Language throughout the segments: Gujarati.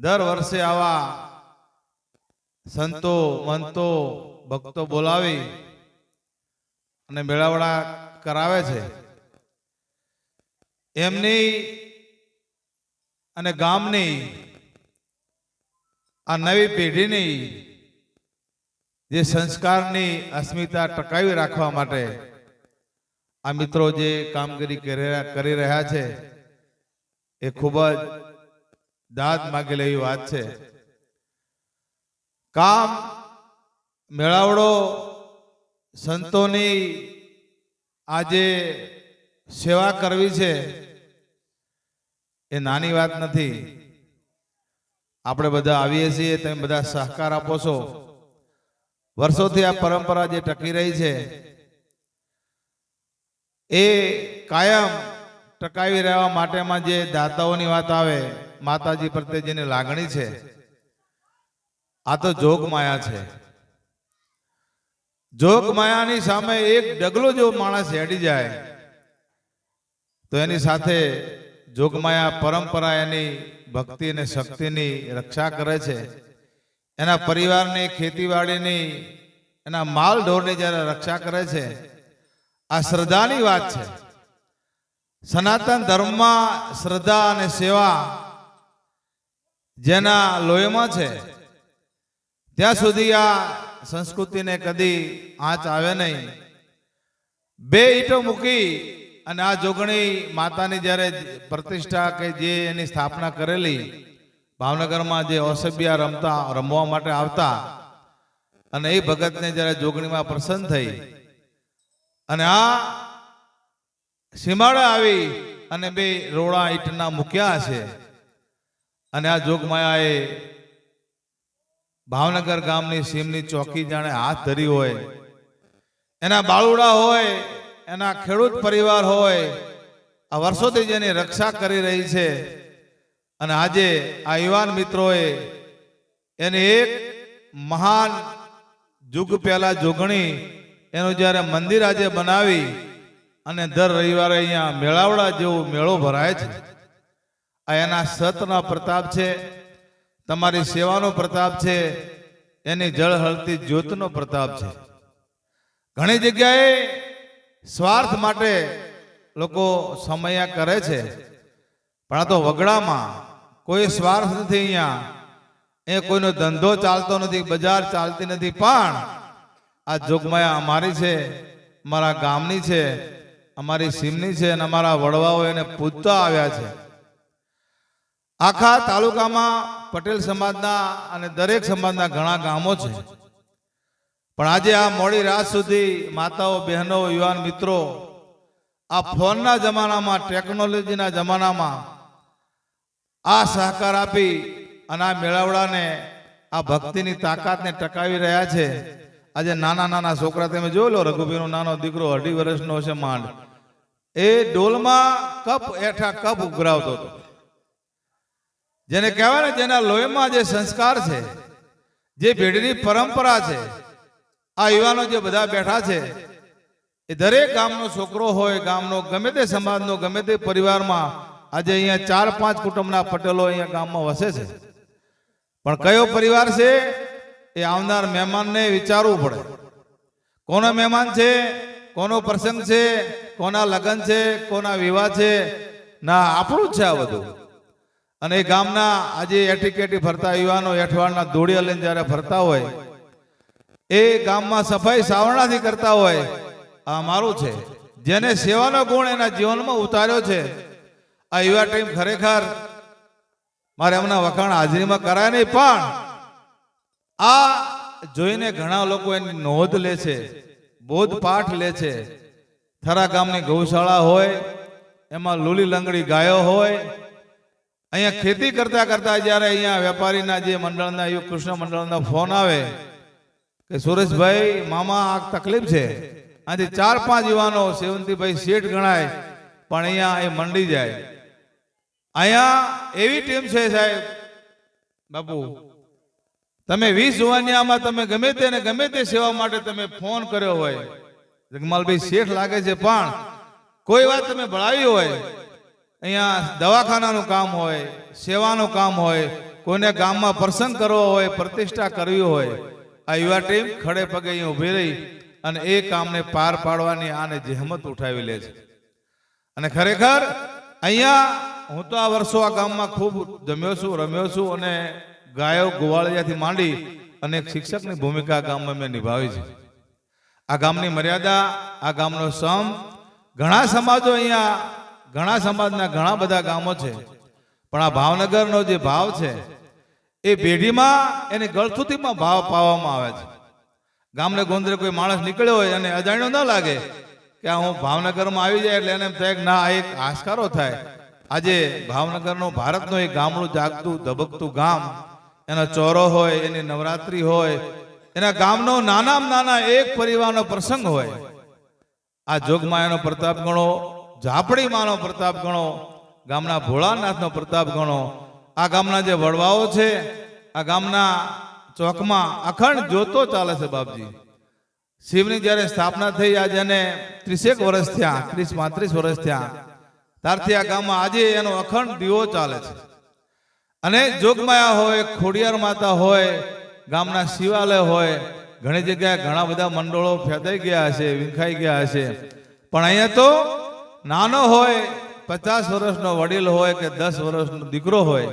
દર વર્ષે આવા સંતો, મંતો, ભક્તો બોલાવી અને મેળાવડા કરાવે છે. એમની અને ગામની આ નવી પેઢીની જે સંસ્કારની અસ્મિતા ટકાવી રાખવા માટે આ મિત્રો જે કામગીરી કરી રહ્યા- છે, એ ખૂબ જ દાદ માગેલી એવી વાત છે. કામ, મેળાવડો, સંતોની આજે સેવા કરવી છે એ નાની વાત નથી. આપણે બધા આવીએ છીએ, તમે બધા સહકાર આપો છો. વર્ષોથી આ પરંપરા જે ટકી રહી છે, એ કાયમ ટકાવી રહેવા માટેમાં જે દાતાઓની વાત આવે માતાજી પ્રત્યે જેની લાગણી છે, આ તો જોગ માયા છે. જોગ માયાની સામે એક ડગલો જો માણસ હેડી જાય, તો એની સાથે જોગમાયા પરંપરા એની ભક્તિ અને શક્તિની રક્ષા કરે છે. એના પરિવારની ખેતીવાડીની એના માલ ઢોરની જ્યારે રક્ષા કરે છે, આ શ્રદ્ધાની વાત છે. સનાતન ધર્મમાં શ્રદ્ધા અને સેવા જેના લોહીમાં છે. ત્યાં સુધી આ સંસ્કૃતિને કદી આંચ આવે નહીં. બે ઈંટો મૂકી અને આ જોગણી માતાની જ્યારે પ્રતિષ્ઠા કે જે એની સ્થાપના કરેલી, ભાવનગરમાં જે ઓસબિયા રમતા, રમવા માટે આવતા અને એ ભગતને જ્યારે જોગણીમાં પ્રસન્ન થઈ અને આ સીમાડા આવી અને બે રોડા ઈંટના મૂક્યા છે અને આ જોગમાયાએ ભાવનગર ગામની સીમની ચોકી જાણે હાથ ધરી હોય. એના બાળુડા હોય, એના ખેડૂત પરિવાર હોય, આ વર્ષોથી જેની રક્ષા કરી રહી છે. અને આજે આ યુવાન મિત્રોએ એની એક મહાન જુગ પહેલા જોગણી એનું જ્યારે મંદિર આજે બનાવી અને દર રવિવારે અહીંયા મેળાવડા જેવો મેળો ભરાય છે. આ એના સતનો પ્રતાપ છે, તમારી સેવાનો પ્રતાપ છે, એની જળ હળતી જ્યોતનો પ્રતાપ છે. ઘણી જગ્યાએ સ્વાર્થ માટે લોકો સમયા કરે છે, પણ આ તો વગડામાં કોઈ સ્વાર્થ નથી અહીંયા. એ કોઈનો ધંધો ચાલતો નથી, બજાર ચાલતી નથી, પણ આ જોગમાયા અમારી છે, અમારા ગામની છે, અમારી સીમની છે, અને અમારા વડવાઓ એને પૂજતા આવ્યા છે. આખા તાલુકામાં પટેલ સમાજના અને દરેક સમાજના ઘણા ગામો છે. પણ આજે આ મોડી રાત સુધી માતાઓ, બહેનો, યુવાન મિત્રો, આ ફોનના જમાનામાં, ટેકનોલોજીના જમાનામાં આ સહકાર આપી અને આ મેળાવડાને, આ ભક્તિની તાકાતને ટકાવી રહ્યા છે. આજે નાના નાના છોકરા, તમે જોઈ લો રઘુબીનો નાનો દીકરો અઢી વર્ષનો છે માંડ. એ ડોલમાં કપ એઠા કપ ઉઘરાવતો હતો. જેને કહેવાય ને જેના લોહીમાં જે સંસ્કાર છે જે પેઢીની પરંપરા છે આ યુવાનો જે બધા બેઠા છે એ દરેક ગામનો છોકરો હોય ગામનો ગમે તે સમાજનો ગમે તે પરિવારમાં આજે અહીંયા ચાર પાંચ કુટુંબના પટેલો અહીંયા ગામમાં વસે છે. પણ કયો પરિવાર છે એ આવનાર મહેમાનને વિચારવું પડે. કોનો મહેમાન છે કોનો પ્રસંગ છે કોના લગ્ન છે કોના વિવાહ છે. ના આપણું જ છે આ બધું. અને એ ગામના આજે એટીકેટી ફરતા યુવાનો એઠવાડના દોડિયા લઈને જ્યારે ફરતા હોય, એ ગામમાં સફાઈ સાવરણાથી કરતા હોય, આ મારું છે. જેને સેવાનો ગુણ એના જીવનમાં ઉતાર્યો છે, આ યુવા ટીમ ખરેખર મારે એમના વખાણ હાજરીમાં કરાય નહીં, પણ આ જોઈને ઘણા લોકો એની નોંધ લે છે, બોધ પાઠ લે છે. થરા ગામની ગૌશાળા હોય, એમાં લૂલી લંગડી ગાયો હોય અહીંયા ખેતી કરતા કરતા જ્યારે અહીંયા વેપારીના જે મંડળના યુગ કૃષ્ણ મંડળના ફોન આવે કે સુરેશભાઈ મામા આ તકલીફ છે. આથી ચાર પાંચ યુવાનો સેવંતીભાઈ શેઠ ગણાય પણ અહીંયા એ મંડી જાય. અહીંયા એવી ટીમ છે સાહેબ. બાપુ તમે વીસ જુવાનિયામાં તમે ગમે તેને ગમે તે સેવા માટે તમે ફોન કર્યો હોય. જગમાલભાઈ શેઠ લાગે છે પણ કોઈ વાત તમે ભળાવી હોય અહીંયા દવાખાનાનું કામ હોય, સેવાનું કામ હોય, કોઈને ગામમાં પ્રસંગ કરવો હોય, પ્રતિષ્ઠા કરવી હોય, આ યુવા ટીમ ખડે પગે અહીં ઊભી રહી અને એ કામને પાર પાડવાની આને જહેમત ઉઠાવી લે છે. અને ખરેખર અહીંયા હું તો આ વર્ષો આ ગામમાં ખૂબ જમ્યો છું, રમ્યો છું અને ગાયો ગોવાળિયાથી માંડી અને એક શિક્ષકની ભૂમિકા ગામમાં મેં નિભાવી છે. આ ગામની મર્યાદા, આ ગામનો સમ ઘણા સમાજો અહીંયા ઘણા સમાજના ઘણા બધા ગામો છે. પણ આ ભાવનગરનો જે ભાવ છે, એ પેઢીમાં એને ગળથુતીમાં ભાવ પાવામાં આવે છે. ગામને ગોંદરે કોઈ માણસ નીકળ્યો હોય અને અજાણ્યો ન લાગે કે હું ભાવનગરમાં આવી જાય એટલે એને એમ થાય ના એક આસ્કારો થાય. આજે ભાવનગરનો ભારતનો એક ગામડું જાગતું, ધબકતું ગામ, એનો ચોરો હોય, એની નવરાત્રી હોય, એના ગામનો નાનામાં નાના એક પરિવારનો પ્રસંગ હોય. આ જોગમાયાનો પ્રતાપ ગણો ઝાપડીમાંનો પ્રતાપ ગણો, ગામના ભોળાનાથનો પ્રતાપ ગણો. આ ગામના જે વડવાઓ છે, આ ગામના ચોકમાં અખંડ જોતો ચાલે છે બાપજી. શિવની જ્યારે સ્થાપના થઈ આજે એને ત્રીસેક વર્ષ થયા, ત્રીસ પાંત્રીસ વર્ષ થયા, ત્યારથી આ ગામમાં આજે એનો અખંડ દીવો ચાલે છે. અને જોગમાયા હોય, ખોડિયાર માતા હોય, ગામના શિવાલય હોય, ઘણી જગ્યાએ ઘણા બધા મંડળો ફેદાઈ ગયા હશે, વિખાઈ ગયા હશે. પણ અહીંયા તો નાનો હોય, પચાસ વર્ષનો વડીલ હોય કે દસ વર્ષનો દીકરો હોય,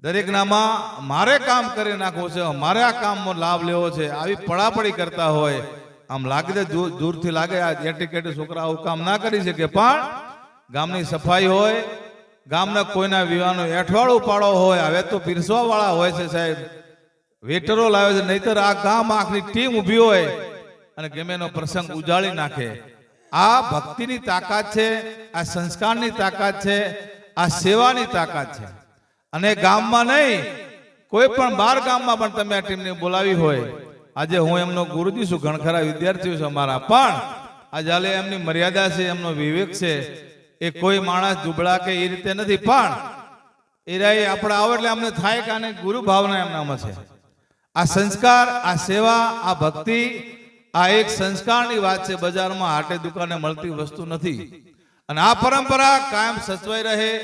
દરેકનામાં મારે કામ કરી નાખવું છે, મારે આ કામનો લાભ લેવો છે, આવી પડાપડી કરતા હોય, આમ લાગે છે દૂર- દૂરથી લાગે આ એટીકેટી છોકરા આવું કામ ના કરી શકે, પણ ગામની સફાઈ હોય, ગામના કોઈના વિવાહનો એઠવાડું પાડો હોય, હવે તો પીરસવાવાળા હોય છે સાહેબ. વેટરો લાવે છે, નહીતર આ ગામ આખની ટીમ ઊભી હોય અને ગમે એનો પ્રસંગ ઉજાળી નાખે. આ ભક્તિની તાકાત છે, આ સંસ્કારની તાકાત છે, આ સેવાની તાકાત છે. અને ગામમાં નહીં, કોઈ પણ બાર ગામમાં પણ તમે આ ટીમને બોલાવી હોય. આજે હું એમનો ગુરુજી છું, ઘણખરા વિદ્યાર્થીઓ છે અમારા. પણ આજે હાલે એમની મર્યાદા છે, એમનો વિવેક છે. એ કોઈ માણસ દુબળા કે એ રીતે નથી, પણ એ રાય આપણે આવે એટલે અમને થાય કે આને ગુરુ ભાવના એમનામાં છે. આ સંસ્કાર, આ સેવા, આ ભક્તિ આ એક સંસ્કારની વાત છે, બજારમાં હાટે દુકાને મળતી વસ્તુ નથી. અને આ પરંપરા કાયમ સચવાઈ રહે.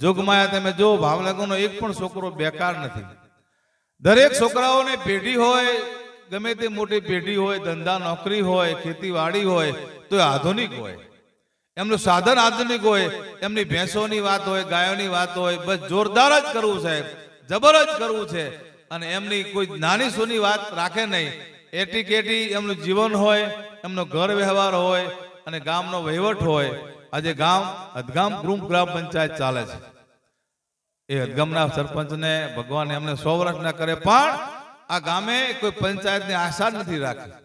જોગમાયા, તમે જો ભાવનગરનો એક પણ છોકરો બેકાર નથી. દરેક છોકરાઓને પેઢી હોય, ગમે તે મોટી પેઢી હોય, ધંધા, નોકરી હોય, ખેતીવાડી હોય, તો એ આધુનિક હોય. એમનું સાધન આધુનિક હોય, એમની ભેંસોની વાત હોય, ગાયોની વાત હોય, બસ જોરદાર જ કરવું છે, જબર જ કરવું છે. અને એમની કોઈ નાની સોની વાત રાખે નહીં. એટી કેટી એમનું જીવન હોય, એમનો ઘર વ્યવહાર હોય, અને ગામનો વહીવટ હોય. આજે ગામ, અધગામ ગૃહ ગ્રામ પંચાયત ચાલે છે. એ અદગમના સરપંચને, ભગવાન એમને સો વર્ષ કરે પણ આ ગામે કોઈ પંચાયતની આશા નથી રાખી.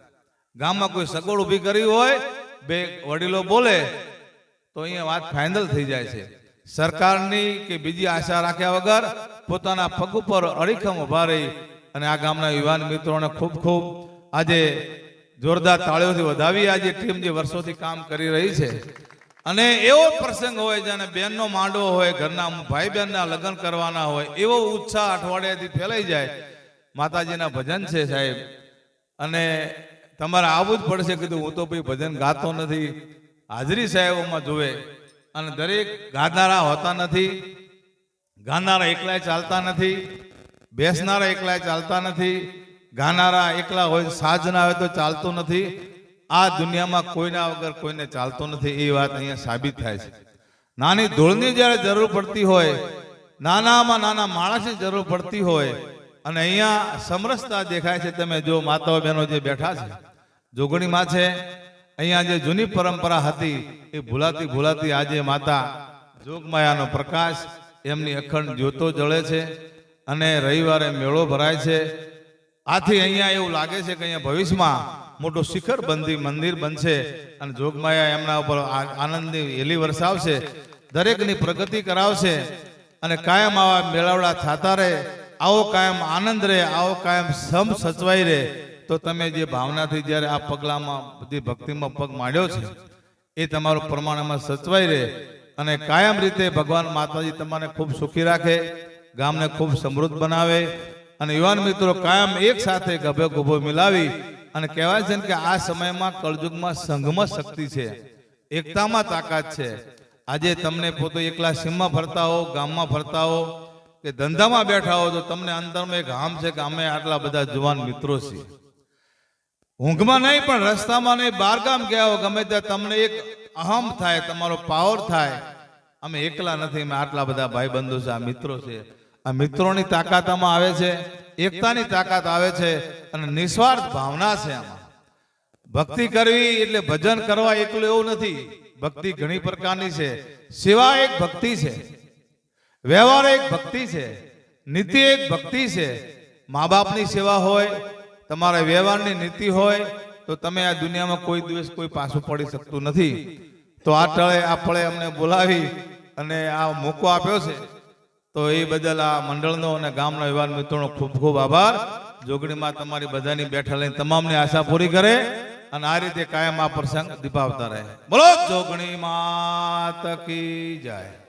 ગામમાં કોઈ સગવડ ઊભી કરી હોય, બે વડીલો બોલે, તો અહીંયા વાત ફાઇનલ થઈ જાય છે. સરકારની કે બીજી આશા રાખ્યા વગર પોતાના પગ ઉપર અડીખમ ઊભા રહી, અને આ ગામના યુવાન મિત્રોને ખૂબ ખૂબ આજે જોરદાર તાળીઓથી વધાવી આજે ટીમ જે વર્ષોથી કામ કરી રહી છે. અને એવો પ્રસંગ હોય જેને બહેનનો માંડવો હોય, ઘરના ભાઈ બહેનના લગ્ન કરવાના હોય, એવો ઉત્સાહ અઠવાડિયાથી ફેલાઈ જાય. માતાજીના ભજન છે સાહેબ. અને તમારે આવવું જ પડશે કીધું, હું તો ભાઈ ભજન ગાતો નથી. હાજરી સાહેબોમાં જોવે અને દરેક ગાનારા હોતા નથી. ગાનારા એકલાય ચાલતા નથી. બેસનારા એકલાય ચાલતા નથી. ગાનારા એકલા હોય સાજના હોય તો ચાલતું નથી. આ દુનિયામાં કોઈના વગર કોઈને ચાલતું નથી, એ વાત અહીંયા સાબિત થાય છે. નાની ધૂળની જ્યારે જરૂર પડતી હોય, નાનામાં નાના માણસની જરૂર પડતી હોય, અને અહીંયા સમરસતા દેખાય છે, તમે જો માતાઓ બહેનો જે બેઠા છે, જોગણીમાં છે, અહીંયા જે જૂની પરંપરા હતી, એ ભૂલાતી ભૂલાતી આજે માતા જોગમાયાનો પ્રકાશ એમની અખંડ જ્યોતો જળે છે, અને રવિવારે મેળો ભરાય છે આથી અહીંયા એવું લાગે છે કે અહીંયા ભવિષ્યમાં મોટું શિખર બંધી મંદિર બનશે અને જોગમાયા એમના ઉપર આનંદની હેલી વરસાવશે, દરેકની પ્રગતિ કરાવશે અને કાયમ આવા મેળાવડા થતા રહે, આવો કાયમ આનંદ રહે, આવો કાયમ સમ સચવાઈ રહે, તો તમે જે ભાવનાથી જ્યારે આ પગલામાં બધી ભક્તિમાં પગ માંડ્યો છે, એ તમારું પ્રમાણમાં સચવાઈ રહે અને કાયમ રીતે ભગવાન માતાજી તમારે ખૂબ સુખી રાખે, ગામને ખૂબ સમૃદ્ધ બનાવે અને યુવાન મિત્રો કાયમ એક સાથે ગભે ગભો મિલાવી અને કહેવાય છે કે આ સમયમાં કળજુગમાં સંઘમાં શક્તિ છે. એકતામાં તાકાત છે. આજે તમને પોતે એકલા સીમમાં ફરતા હો, ગામમાં ફરતા હો કે ધંધામાં બેઠા હો તો તમને અંદરમાં એક હામ છે કે અમે આટલા બધા જુવાન મિત્રો છીએ. ઊંઘમાં નહીં પણ રસ્તામાં નહીં, બારગામ ગયા હો, ગમે ત્યાં તમને એક અહમ થાય, તમારો પાવર થાય. અમે એકલા નથી, અમે આટલા બધા ભાઈબંધો છે, આ મિત્રો છે. આ મિત્રોની તાકાત આમાં આવે છે, એકતાની તાકાત આવે છે અને નિસ્વાર્થ ભાવના છે આમાં. ભક્તિ કરવી એટલે ભજન કરવા એકલું એવું નથી. ભક્તિ ઘણી પ્રકારની છે. સેવા એક ભક્તિ છે. વ્યવહાર એક ભક્તિ છે. નીતિ એક ભક્તિ છે. મા બાપની સેવા હોય, તમારા વ્યવહારની નીતિ હોય, તો તમે આ દુનિયામાં કોઈ દિવસ કોઈ પાછું પડી શકતું નથી. તો આ ટળે, આ પળે અમને બોલાવી અને આ મોકો આપ્યો છે. તો એ બદલ આ મંડળનો અને ગામના યુવાન મિત્રોનો ખૂબ ખૂબ આભાર. જોગણીમાં તમારી બધાની બેઠા લઈને તમામની આશા પૂરી કરે અને આ રીતે કાયમ આ પ્રસંગ દીપાવતા રહે. બોલો, જોગણી માત કી જાય.